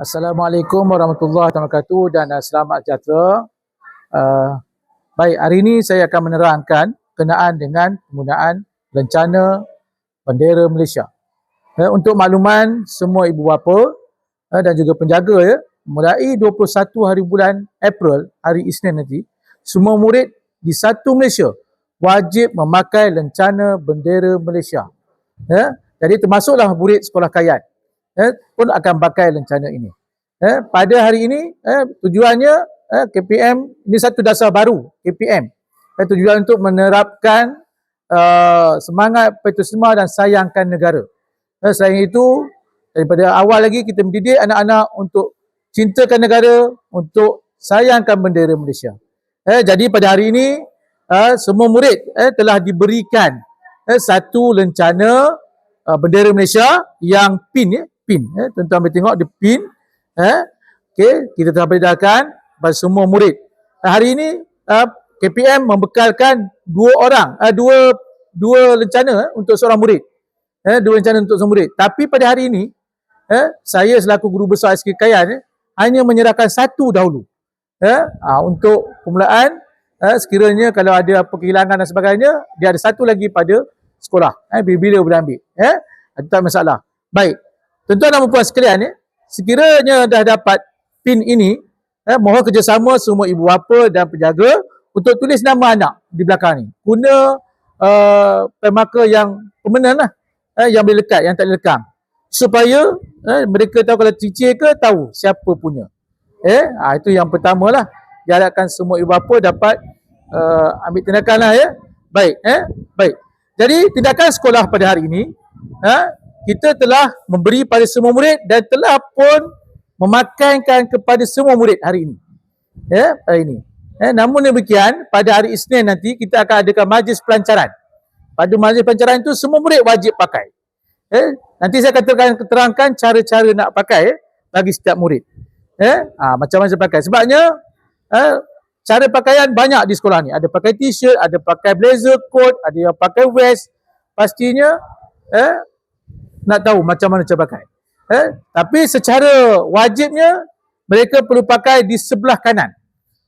Assalamualaikum warahmatullahi wabarakatuh dan uh, selamat sejahtera. Uh, baik, hari ini saya akan menerangkan kenaan dengan penggunaan rencana bendera Malaysia. Uh, untuk makluman semua ibu bapa uh, dan juga penjaga ya, mulai 21 hari bulan April, hari Isnin nanti, semua murid di satu Malaysia wajib memakai lencana bendera Malaysia. Ya, jadi termasuklah murid sekolah kayat eh, pun akan pakai lencana ini. Eh, pada hari ini eh, tujuannya eh, KPM ini satu dasar baru KPM. Eh, tujuan untuk menerapkan uh, semangat patriotisme dan sayangkan negara. Eh, selain itu daripada awal lagi kita mendidik anak-anak untuk cintakan negara, untuk sayangkan bendera Malaysia. Eh, jadi pada hari ini uh, semua murid eh, telah diberikan eh, satu lencana uh, bendera Malaysia yang pin ya, pin. Eh. Tuan-tuan boleh tengok dia pin. Eh. Okay. Kita telah beredarkan kepada semua murid. Uh, hari ini uh, KPM membekalkan dua orang, uh, dua dua lencana uh, untuk seorang murid. Eh, dua lencana untuk seorang murid. Tapi pada hari ini, eh, saya selaku guru besar SK Kayan eh, hanya menyerahkan satu dahulu. Eh, uh, untuk permulaan, eh, sekiranya kalau ada apa kehilangan dan sebagainya, dia ada satu lagi pada sekolah. Eh, bila boleh ambil. Eh, tak masalah. Baik. Tuan-tuan dan puan sekalian, eh, sekiranya dah dapat pin ini, eh, mohon kerjasama semua ibu bapa dan penjaga untuk tulis nama anak di belakang ni. Guna uh, pen marker yang permanent lah, eh, yang boleh lekat, yang tak boleh lekang. Supaya eh, mereka tahu kalau cicir ke, tahu siapa punya. Eh, ah, itu yang pertama lah. Diharapkan semua ibu bapa dapat uh, ambil tindakan lah ya. Baik, eh, baik. Jadi tindakan sekolah pada hari ini, eh, kita telah memberi pada semua murid dan telah pun memakankan kepada semua murid hari ini. Ya, hari ini. Ya, namun demikian, pada hari Isnin nanti kita akan adakan majlis pelancaran. Pada majlis pelancaran itu semua murid wajib pakai. Ya, nanti saya akan terangkan, terangkan cara-cara nak pakai ya, bagi setiap murid. Ya, ha, macam-macam pakai. Sebabnya ha, cara pakaian banyak di sekolah ni. Ada pakai t-shirt, ada pakai blazer, coat, ada yang pakai vest. Pastinya eh, nak tahu macam mana cara pakai. Eh? Tapi secara wajibnya mereka perlu pakai di sebelah kanan.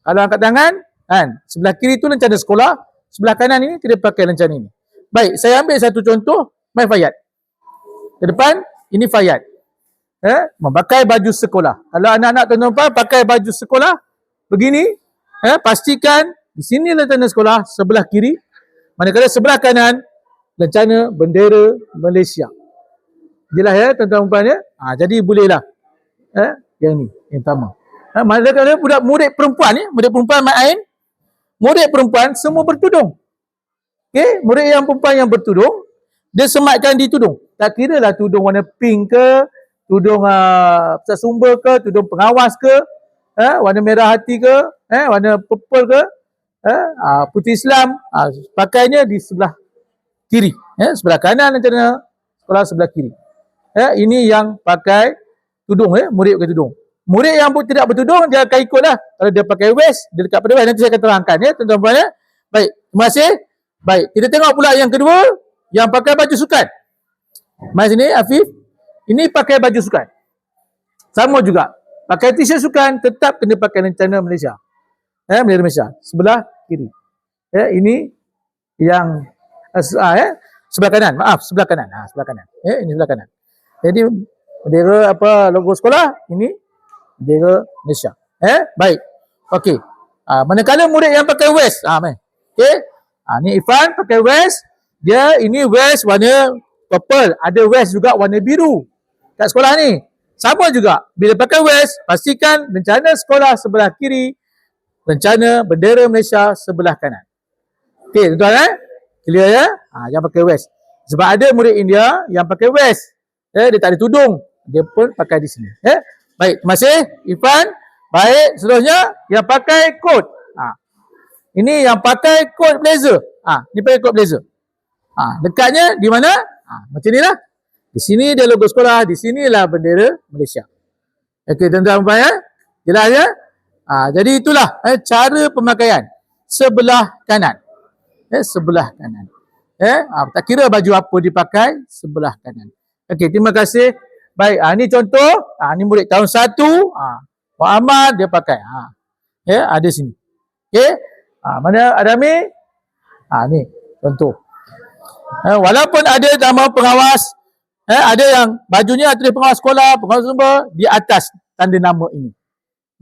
Kalau angkat tangan, kan, sebelah kiri tu lencana sekolah, sebelah kanan ini kita pakai lencana ini. Baik, saya ambil satu contoh, mai Fayat. Ke depan, ini Fayat. Eh? Memakai baju sekolah. Kalau anak-anak tuan-tuan pakai baju sekolah, begini, eh? pastikan di sini lencana sekolah, sebelah kiri. Manakala sebelah kanan, lencana bendera Malaysia. Jelas ya tuan-tuan puan ya? Ha, jadi bolehlah. Eh, yang ni, yang pertama. Ha, manakala budak murid perempuan ni, murid perempuan main, murid perempuan semua bertudung. Okey, murid yang perempuan yang bertudung, dia sematkan di tudung. Tak kira lah tudung warna pink ke, tudung uh, pesat sumber ke, tudung pengawas ke, eh, warna merah hati ke, eh, warna purple ke, eh, uh, putih Islam, uh, pakainya di sebelah kiri. Eh, sebelah kanan rencana sekolah sebelah kiri. Ya, ini yang pakai tudung ya, murid pakai tudung. Murid yang tidak bertudung dia akan ikutlah. Kalau dia pakai vest, dia dekat pada vest nanti saya akan terangkan ya, tuan-tuan ya. Baik, terima kasih. Baik, kita tengok pula yang kedua yang pakai baju sukan. Mai sini Afif. Ini pakai baju sukan. Sama juga. Pakai t-shirt sukan tetap kena pakai rencana Malaysia. Ya, Malaysia. Sebelah kiri. Ya, ini yang uh, ya, sebelah kanan. Maaf, sebelah kanan. Ha, sebelah kanan. Ya, ini sebelah kanan. Jadi bendera apa logo sekolah ini bendera Malaysia. Eh, baik. Okey. Ah, manakala murid yang pakai vest, ah, mai. Okey. Ah, ni Ifan pakai vest. Dia ini vest warna purple, ada vest juga warna biru. Kat sekolah ni. Sama juga. Bila pakai vest, pastikan rencana sekolah sebelah kiri, rencana bendera Malaysia sebelah kanan. Okey, tuan-tuan eh? Clear ya? Ah, yang pakai vest. Sebab ada murid India yang pakai vest. Eh, dia tak ada tudung. Dia pun pakai di sini. Eh? Baik, terima kasih Irfan. Baik, seterusnya yang pakai coat. Ha. Ini yang pakai coat blazer. Ha, ini pakai coat blazer. Ha, dekatnya di mana? Ha, macam inilah. Di sini dia logo sekolah, di sinilah bendera Malaysia. Okey, tuan-tuan puan ya. Jelas ya? Ha, jadi itulah eh, cara pemakaian sebelah kanan. Eh, sebelah kanan. Eh, ha, tak kira baju apa dipakai sebelah kanan. Okey, terima kasih. Baik, ha, ni contoh. Ha, ni murid tahun satu. Ha, Muhammad dia pakai. Ha. Ya, ada sini. Okey. Ha, mana Adami? Ha, ni contoh. Eh, walaupun ada nama pengawas, eh, ada yang bajunya tulis pengawas sekolah, pengawas semua di atas tanda nama ini.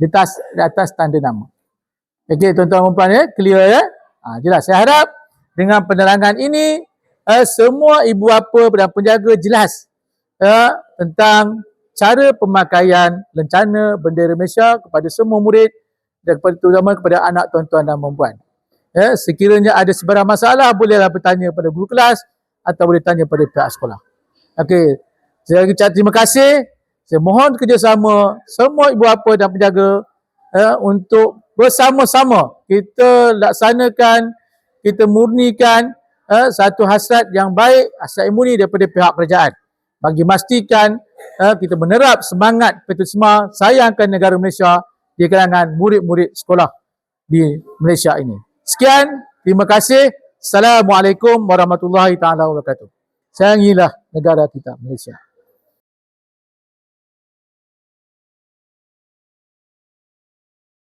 Di atas, di atas tanda nama. Okey, tuan-tuan dan puan ya, clear ya? Ha, jelas. Saya harap dengan penerangan ini, eh, semua ibu bapa dan penjaga jelas eh, tentang cara pemakaian lencana bendera Malaysia kepada semua murid dan kepada terutama kepada anak tuan-tuan dan puan. Ya, sekiranya ada sebarang masalah bolehlah bertanya pada guru kelas atau boleh tanya pada pihak sekolah. Okey. Saya ucap terima kasih. Saya mohon kerjasama semua ibu bapa dan penjaga eh, untuk bersama-sama kita laksanakan, kita murnikan eh, satu hasrat yang baik, hasrat murni daripada pihak kerajaan. Bagi memastikan eh, kita menerap semangat Petrusma sayangkan negara Malaysia di kalangan murid-murid sekolah di Malaysia ini. Sekian, terima kasih. Assalamualaikum warahmatullahi taala wabarakatuh. Sayangilah negara kita Malaysia.